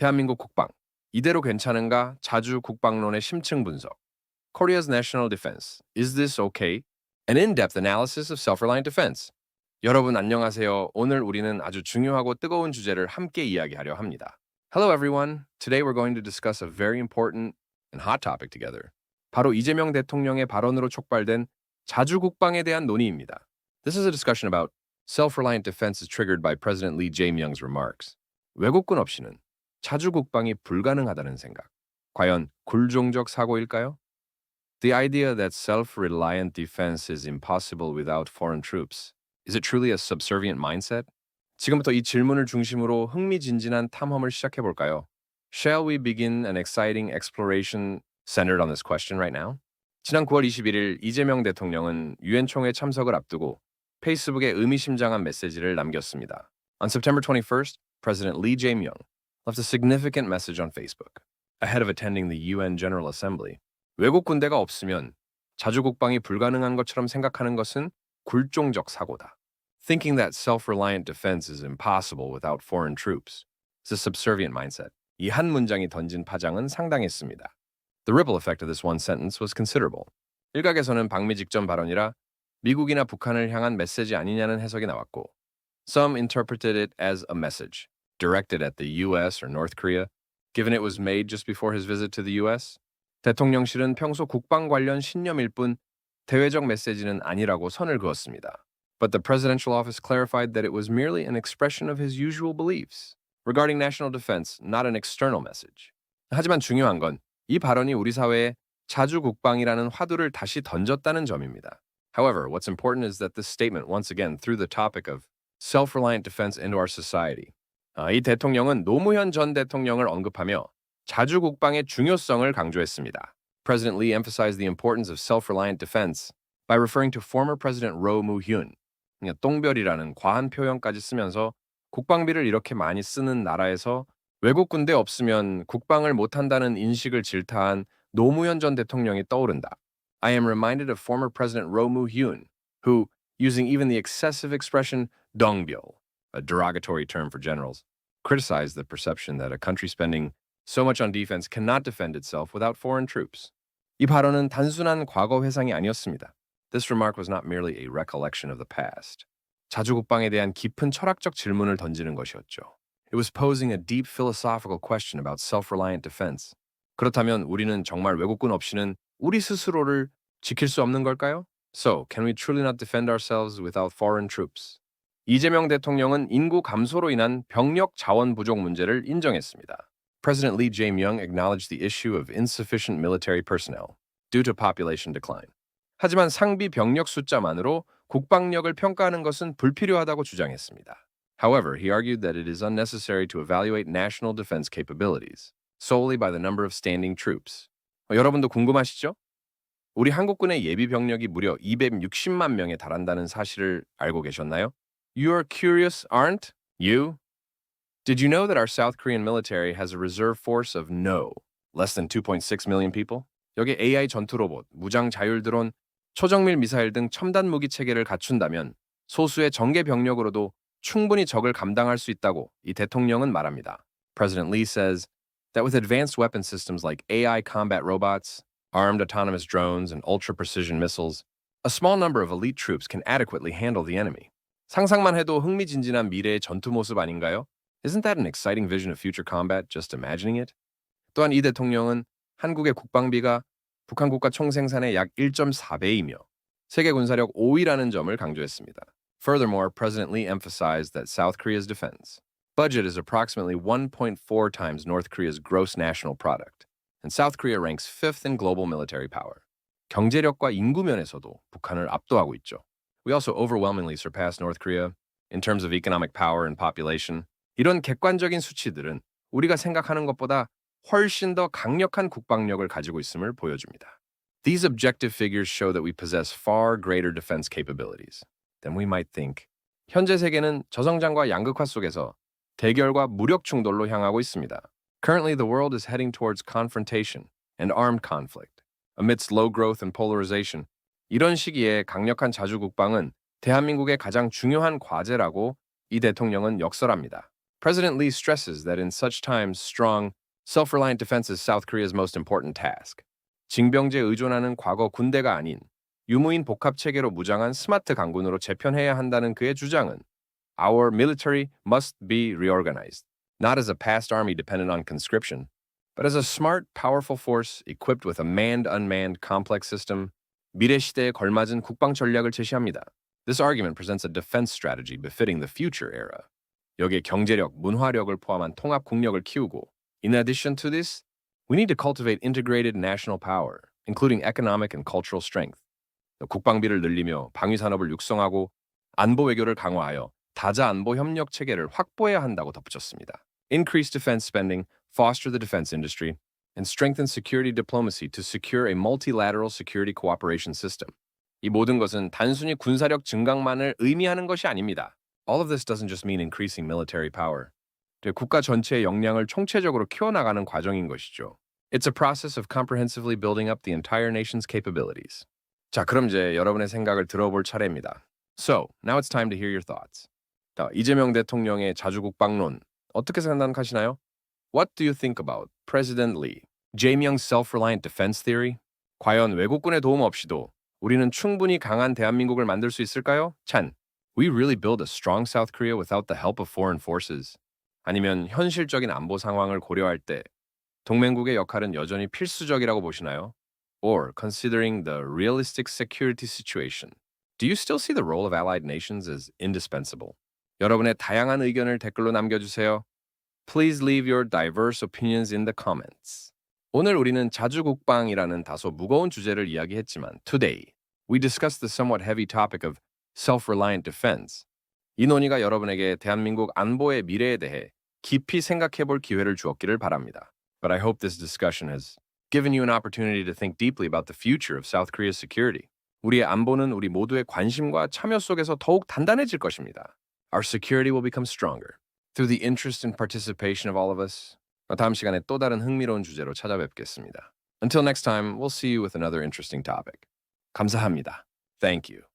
대한민국 국방. 이대로 괜찮은가? 자주 국방론의 심층 분석. Korea's national defense. Is this okay? An in-depth analysis of self-reliant defense. 여러분 안녕하세요. 오늘 우리는 아주 중요하고 뜨거운 주제를 함께 이야기하려 합니다. Hello everyone. Today we're going to discuss a very important and hot topic together. 바로 이재명 대통령의 발언으로 촉발된 자주 국방에 대한 논의입니다. This is a discussion about self-reliant defense is triggered by President Lee Jae-myung's remarks. 외국군 없이는 자주 국방이 불가능하다는 생각. 과연 굴종적 사고일까요? The idea that self-reliant defense is impossible without foreign troops. Is it truly a subservient mindset? 지금부터 이 질문을 중심으로 흥미진진한 탐험을 시작해 볼까요? Shall we begin an exciting exploration centered on this question right now? 지난 9월 21일 이재명 대통령은 유엔 총회 참석을 앞두고 페이스북에 의미심장한 메시지를 남겼습니다. On September 21st, President Lee Jae-myung left a significant message on Facebook ahead of attending the UN General Assembly. 외국 군대가 없으면 자주 국방이 불가능한 것처럼 생각하는 것은 굴종적 사고다. Thinking that self-reliant defense is impossible without foreign troops is a subservient mindset. 이 한 문장이 던진 파장은 상당했습니다. The ripple effect of this one sentence was considerable. 일각에서는 방미 직전 발언이라 미국이나 북한을 향한 메시지 아니냐는 해석이 나왔고, some interpreted it as a message directed at the US or North Korea, given it was made just before his visit to the US. 대통령실은 평소 국방 관련 신념일 뿐 대외적 메시지는 아니라고 선을 그었습니다. But the presidential office clarified that it was merely an expression of his usual beliefs regarding national defense, not an external message. 하지만 중요한 건 이 발언이 우리 사회에 자주 국방이라는 화두를 다시 던졌다는 점입니다. However, what's important is that this statement once again threw the topic of self-reliant defense into our society. 아, 이 대통령은 노무현 전 대통령을 언급하며 자주 국방의 중요성을 강조했습니다. President Lee emphasized the importance of self-reliant defense by referring to former President Roh Moo-hyun, 그러니까 똥별이라는 과한 표현까지 쓰면서 국방비를 이렇게 많이 쓰는 나라에서 외국 군대 없으면 국방을 못한다는 인식을 질타한 노무현 전 대통령이 떠오른다. I am reminded of former President Roh Moo-hyun, who, using even the excessive expression "dongbyeol," a derogatory term for generals, criticized the perception that a country spending so much on defense cannot defend itself without foreign troops. 이 발언은 단순한 과거 회상이 아니었습니다. This remark was not merely a recollection of the past. 자주 국방에 대한 깊은 철학적 질문을 던지는 것이었죠. It was posing a deep philosophical question about self-reliant defense. 그렇다면 우리는 정말 외국군 없이는 우리 스스로를 지킬 수 없는 걸까요? So, can we truly not defend ourselves without foreign troops? 이재명 대통령은 인구 감소로 인한 병력 자원 부족 문제를 인정했습니다. President Lee Jae-myung acknowledged the issue of insufficient military personnel due to population decline. 하지만 상비 병력 숫자만으로 국방력을 평가하는 것은 불필요하다고 주장했습니다. However, he argued that it is unnecessary to evaluate national defense capabilities solely by the number of standing troops. 어, 여러분도 궁금하시죠? 우리 한국군의 예비 병력이 무려 260만 명에 달한다는 사실을 알고 계셨나요? You're curious, aren't you? Did you know that our South Korean military has a reserve force of no, less than 2.6 million people? 여기 AI 전투 로봇, 무장 자율 드론, 초정밀 미사일 등 첨단 무기 체계를 갖춘다면 소수의 정계 병력으로도 충분히 적을 감당할 수 있다고 이 대통령은 말합니다. President Lee says that with advanced weapon systems like AI combat robots, armed autonomous drones, and ultra precision missiles, a small number of elite troops can adequately handle the enemy. 상상만 해도 흥미진진한 미래의 전투 모습 아닌가요? Isn't that an exciting vision of future combat just imagining it? 또한 이 대통령은 한국의 국방비가 북한 국가 총생산의 약 1.4배이며 세계 군사력 5위라는 점을 강조했습니다. Furthermore, President Lee emphasized that South Korea's defense budget is approximately 1.4 times North Korea's gross national product, and South Korea ranks fifth in global military power. 경제력과 인구 면에서도 북한을 압도하고 있죠. We also overwhelmingly surpass North Korea in terms of economic power and population. 이런 객관적인 수치들은 우리가 생각하는 것보다 훨씬 더 강력한 국방력을 가지고 있음을 보여줍니다. These objective figures show that we possess far greater defense capabilities than we might think. 현재 세계는 저성장과 양극화 속에서 대결과 무력 충돌로 향하고 있습니다. Currently, the world is heading towards confrontation and armed conflict. Amidst low growth and polarization, 이런 시기에 강력한 자주 국방은 대한민국의 가장 중요한 과제라고 이 대통령은 역설합니다. President Lee stresses that in such times, strong, self reliant defense is South Korea's most important task. 징병제에 의존하는 과거 군대가 아닌 유무인 복합 체계로 무장한 스마트 강군으로 재편해야 한다는 그의 주장은 Our military must be reorganized, not as a past army dependent on conscription, but as a smart, powerful force equipped with a manned unmanned complex system. 미래 시대에 걸맞은 국방 전략을 제시합니다. This argument presents a defense strategy befitting the future era. 여기에 경제력, 문화력을 포함한 통합 국력을 키우고 In addition to this, we need to cultivate integrated national power, including economic and cultural strength. 국방비를 늘리며 방위 산업을 육성하고 안보 외교를 강화하여 다자 안보 협력 체계를 확보해야 한다고 덧붙였습니다. Increase defense spending, foster the defense industry, and strengthen security diplomacy to secure a multilateral security cooperation system. 이 모든 것은 단순히 군사력 증강만을 의미하는 것이 아닙니다. All of this doesn't just mean increasing military power. 국가 전체의 역량을 총체적으로 키워나가는 과정인 것이죠. It's a process of comprehensively building up the entire nation's capabilities. 자, 그럼 이제 여러분의 생각을 들어볼 차례입니다. So, now it's time to hear your thoughts. 자, 이재명 대통령의 자주국방론 어떻게 생각하시나요? What do you think about President Lee, Jae-myung's self-reliant defense theory? 과연 외국군의 도움 없이도 우리는 충분히 강한 대한민국을 만들 수 있을까요? 찬, we really build a strong South Korea without the help of foreign forces. 아니면 현실적인 안보 상황을 고려할 때 동맹국의 역할은 여전히 필수적이라고 보시나요? Or considering the realistic security situation, do you still see the role of allied nations as indispensable? 여러분의 다양한 의견을 댓글로 남겨주세요. Please leave your diverse opinions in the comments. 오늘 우리는 자주국방이라는 다소 무거운 주제를 이야기했지만 today we discussed the somewhat heavy topic of self-reliant defense. 이 논의가 여러분에게 대한민국 안보의 미래에 대해 깊이 생각해 볼 기회를 주었기를 바랍니다. But I hope this discussion has given you an opportunity to think deeply about the future of South Korea's security. 우리의 안보는 우리 모두의 관심과 참여 속에서 더욱 단단해질 것입니다. Our security will become stronger through the interest and participation of all of us. 다음 시간에 또 다른 흥미로운 주제로 찾아뵙겠습니다. Until next time, we'll see you with another interesting topic. 감사합니다. Thank you.